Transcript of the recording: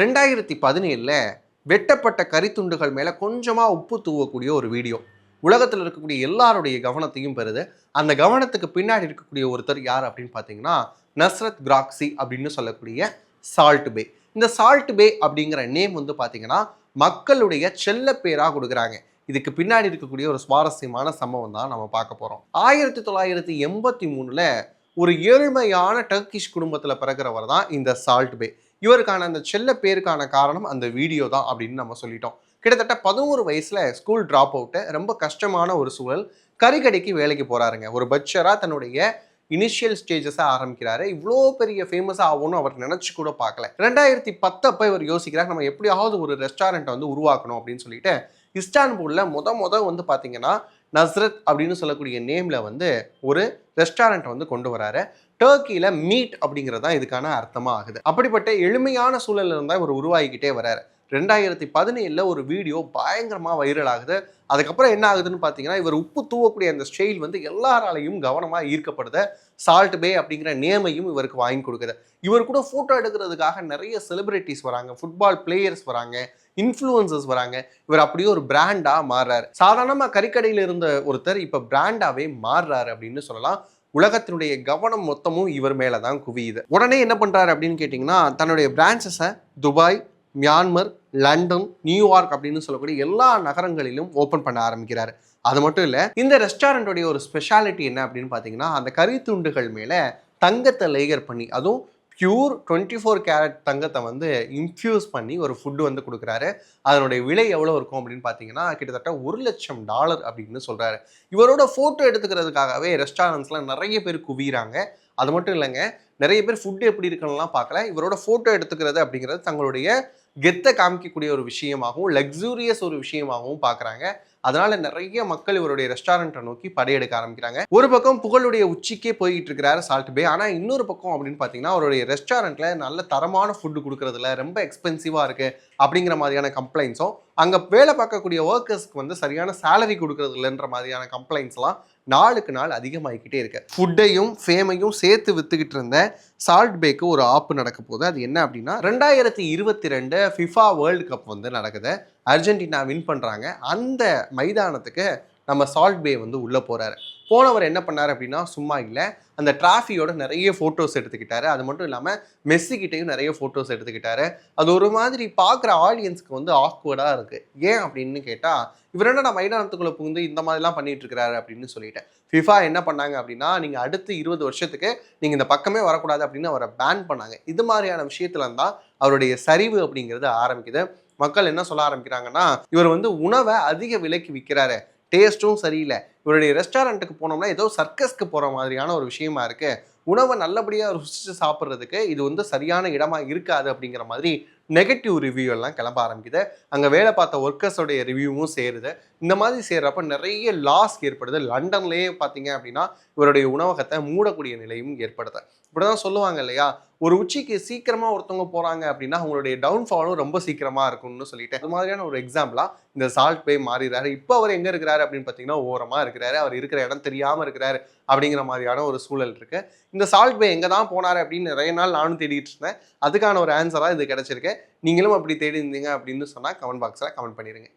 ரெண்டாயிரத்தி பதினேழில் வெட்டப்பட்ட கரித்துண்டுகள் மேலே கொஞ்சமாக உப்பு தூவக்கூடிய ஒரு வீடியோ. உலகத்தில் இருக்கக்கூடிய எல்லாருடைய கவனத்தையும் பெறுது. அந்த கவனத்துக்கு பின்னாடி இருக்கக்கூடிய ஒருத்தர் யார் அப்படின்னு பார்த்தீங்கன்னா நஸ்ரத் கிராக்ஸி அப்படின்னு சொல்லக்கூடிய சால்ட் பே. இந்த சால்ட் பே அப்படிங்கிற நேம் வந்து பார்த்தீங்கன்னா மக்களுடைய செல்ல பேராக கொடுக்குறாங்க. இதுக்கு பின்னாடி இருக்கக்கூடிய ஒரு சுவாரஸ்யமான சம்பவம் தான் நம்ம பார்க்க போகிறோம் ஆயிரத்தி தொள்ளாயிரத்தி எண்பத்தி மூணில் ஒரு ஏழ்மையான டர்க்கிஷ் குடும்பத்தில் பிறக்கிறவர் தான் இந்த சால்ட் பே. இவருக்கான அந்த செல்ல பேருக்கான காரணம் அந்த வீடியோ தான் அப்படின்னு நம்ம சொல்லிட்டோம். கிட்டத்தட்ட பதினோரு வயசுல ஸ்கூல் ட்ராப் அவுட்டு ரொம்ப கஷ்டமான ஒரு சூழல். கறிக்கடைக்கு வேலைக்கு போறாருங்க. ஒரு பட்சராக தன்னுடைய இனிஷியல் ஸ்டேஜஸை ஆரம்பிக்கிறாரு. இவ்வளோ பெரிய ஃபேமஸாக ஆகும்னு அவர் நினச்சி கூட பார்க்கல. ரெண்டாயிரத்தி பத்தப்போ இவர் யோசிக்கிறார் நம்ம எப்படியாவது ஒரு ரெஸ்டாரண்ட்டை வந்து உருவாக்கணும் அப்படின்னு சொல்லிட்டு இஸ்டான்புல்ல முத முத வந்து பார்த்தீங்கன்னா நஸ்ரத் அப்படின்னு சொல்லக்கூடிய நேமில் வந்து ஒரு ரெஸ்டாரண்ட் வந்து கொண்டு வராரு. டர்க்கியில் மீட் அப்படிங்கிறது தான் இதுக்கான அர்த்தமாக ஆகுது. அப்படிப்பட்ட எளிமையான சூழலில் இருந்தால் இவர் உருவாகிக்கிட்டே வராரு. ரெண்டாயிரத்தி பதினேழில் ஒரு வீடியோ பயங்கரமாக வைரல் ஆகுது. அதுக்கப்புறம் என்ன ஆகுதுன்னு பார்த்தீங்கன்னா இவர் உப்பு தூவக்கூடிய அந்த ஸ்டைல் வந்து எல்லாராலையும் கவனமாக ஈர்க்கப்படுது. சால்ட் பே அப்படிங்கிற நேமையும் இவருக்கு வாங்கி கொடுக்குது. இவர் கூட ஃபோட்டோ எடுக்கிறதுக்காக நிறைய செலிபிரிட்டிஸ் வராங்க ஃபுட்பால் பிளேயர்ஸ் வராங்க இன்ஃப்ளூயன்சஸ் வராங்க. இவர் அப்படியே ஒரு பிராண்டாக மாறுறாரு. சாதாரணமாக கறிக்கடையில் இருந்த ஒருத்தர் இப்போ பிராண்டாகவே மாறுறாரு அப்படின்னு சொல்லலாம். உலகத்தினுடைய கவனம் மொத்தமும் இவர் மேலே தான் குவியுது. உடனே என்ன பண்ணுறாரு அப்படின்னு கேட்டிங்கன்னா தன்னுடைய பிரான்ச்சஸை Dubai Myanmar London New York அப்படின்னு சொல்லக்கூடிய எல்லா நகரங்களிலும் ஓப்பன் பண்ண ஆரம்பிக்கிறார். அது மட்டும் இல்லை இந்த ரெஸ்டாரண்ட்டுடைய ஒரு ஸ்பெஷாலிட்டி என்ன அப்படின்னு பார்த்தீங்கன்னா அந்த கறி துண்டுகள் மேலே தங்கத்தை லேயர் பண்ணி அதுவும் பியூர் டுவெண்ட்டி ஃபோர் கேரட் தங்கத்தை வந்து இன்ஃப்யூஸ் பண்ணி ஒரு ஃபுட்டு வந்து கொடுக்குறாரு. அதனுடைய விலை எவ்வளோ இருக்கும் அப்படின்னு பார்த்தீங்கன்னா கிட்டத்தட்ட ஒரு லட்சம் டாலர் அப்படின்னு சொல்கிறாரு இவரோட ஃபோட்டோ எடுத்துக்கிறதுக்காகவே ரெஸ்டாரண்ட்ஸ்லாம் நிறைய பேர் குவிகிறாங்க அது மட்டும் இல்லைங்க நிறைய பேர் ஃபுட்டு எப்படி இருக்குன்னுலாம் பார்க்கல. இவரோட ஃபோட்டோ எடுத்துக்கிறது அப்படிங்கிறது தங்களுடைய கெத்தை காமிக்கக்கூடிய ஒரு விஷயமாகவும் லக்ஸூரியஸ் ஒரு விஷயமாகவும் பார்க்குறாங்க. அதனால நிறைய மக்கள் இவருடைய ரெஸ்டாரண்ட்டை நோக்கி படையெடுக்க ஆரம்பிக்கிறாங்க. ஒரு பக்கம் புகழுடைய உச்சிக்கே போய்கிட்டு இருக்கிறாரு சால்ட் பே ஆனால் இன்னொரு பக்கம் அப்படின்னு பார்த்தீங்கன்னா அவருடைய ரெஸ்டாரண்ட்ல நல்ல தரமான ஃபுட்டு கொடுக்கறதுல ரொம்ப எக்ஸ்பென்சிவாக இருக்கு அப்படிங்கிற மாதிரியான கம்ப்ளைண்ட்ஸும் அங்கே வேலை பார்க்கக்கூடிய ஒர்க்கர்ஸ்க்கு வந்து சரியான சேலரி கொடுக்கறது இல்லைன்ற மாதிரியான கம்ப்ளைண்ட்ஸ்லாம் நாளுக்கு நாள் அதிகமாகிக்கிட்டே இருக்கு. ஃபுட்டையும் ஃபேமையும் சேர்த்து வித்துக்கிட்டு இருந்த சால்ட் பேக்கு ஒரு ஆப்பு நடக்க போகுது. அது என்ன அப்படின்னா ரெண்டாயிரத்தி இருபத்தி ரெண்டு ஃபிஃபா வேர்ல்டு கப் வந்து நடக்குது. அர்ஜென்டினா வின் பண்ணுறாங்க அந்த மைதானத்துக்கு நம்ம சால்ட் பே வந்து உள்ளே போகிறாரு போனவர் என்ன பண்ணார் அப்படின்னா சும்மா இல்லை. அந்த டிராஃபியோட நிறைய ஃபோட்டோஸ் எடுத்துக்கிட்டாரு. அது மட்டும் இல்லாமல் மெஸ்ஸிக்கிட்டையும் நிறைய ஃபோட்டோஸ் எடுத்துக்கிட்டாரு. அது ஒரு மாதிரி பார்க்குற ஆடியன்ஸ்க்கு வந்து ஆக்வர்டாக இருக்குது ஏன் அப்படின்னு கேட்டால் இவர் என்ன மைதானத்துக்குள்ளே புகுந்து இந்த மாதிரிலாம் பண்ணிட்டு இருக்கிறாரு அப்படின்னு சொல்லிட்டேன். ஃபிஃபா என்ன பண்ணாங்க அப்படின்னா நீங்கள் அடுத்து இருபது வருஷத்துக்கு நீங்கள் இந்த பக்கமே வரக்கூடாது அப்படின்னு அவரை பேன் பண்ணாங்க. இது மாதிரியான விஷயத்துல தான் அவருடைய சரிவு அப்படிங்கிறது ஆரம்பிக்குது. மக்கள் என்ன சொல்ல ஆரம்பிக்கிறாங்கன்னா இவர் வந்து உணவை அதிக விலைக்கு விற்கிறாரு. டேஸ்ட்டும் சரியில்லை. இவருடைய ரெஸ்டாரண்ட்டுக்கு போனோம்னா ஏதோ சர்க்கஸ்க்கு போகிற மாதிரியான ஒரு விஷயமா இருக்குது உணவை நல்லபடியாக ருசிச்சு சாப்பிட்றதுக்கு இது வந்து சரியான இடமா இருக்காது அப்படிங்கிற மாதிரி நெகட்டிவ் ரிவ்யூ எல்லாம் கிளம்ப ஆரம்பிக்குது. அங்கே வேலை பார்த்த ஒர்க்கர்ஸோடைய ரிவ்யூவும் சேருது. இந்த மாதிரி சேர்றப்ப நிறைய லாஸ் ஏற்படுது. லண்டன்லேயே பார்த்தீங்க அப்படின்னா இவருடைய உணவகத்தை மூடக்கூடிய நிலையும் ஏற்படுது. இப்படிதான் சொல்லுவாங்க இல்லையா? ஒரு உச்சிக்கு சீக்கிரமாக ஒருத்தவங்க போகிறாங்க அப்படின்னா அவங்களுடைய டவுன்ஃபாலும் ரொம்ப சீக்கிரமாக இருக்கும்னு சொல்லிட்டு அது மாதிரியான ஒரு எக்ஸாம்பிளா இந்த சால்ட் பே மாறிடுறாரு. இப்போ அவர் எங்கே இருக்கிறாரு அப்படின்னு பார்த்தீங்கன்னா ஓரமாக இருக்கிறாரு. அவர் இருக்கிற இடம் தெரியாமல் இருக்கிறாரு அப்படிங்கிற மாதிரியான ஒரு சூழல் இருக்குது இந்த சால்ட் பே எங்கே தான் போனார் அப்படின்னு நிறைய நாள் நானும் தேடிட்டு இருந்தேன். அதுக்கான ஒரு ஆன்சராக இது கிடச்சிருக்கேன் நீங்களும் அப்படி தேடி இருந்தீங்க அப்படின்னு சொன்னால் கமெண்ட் பாக்ஸில் கமெண்ட் பண்ணிடுங்க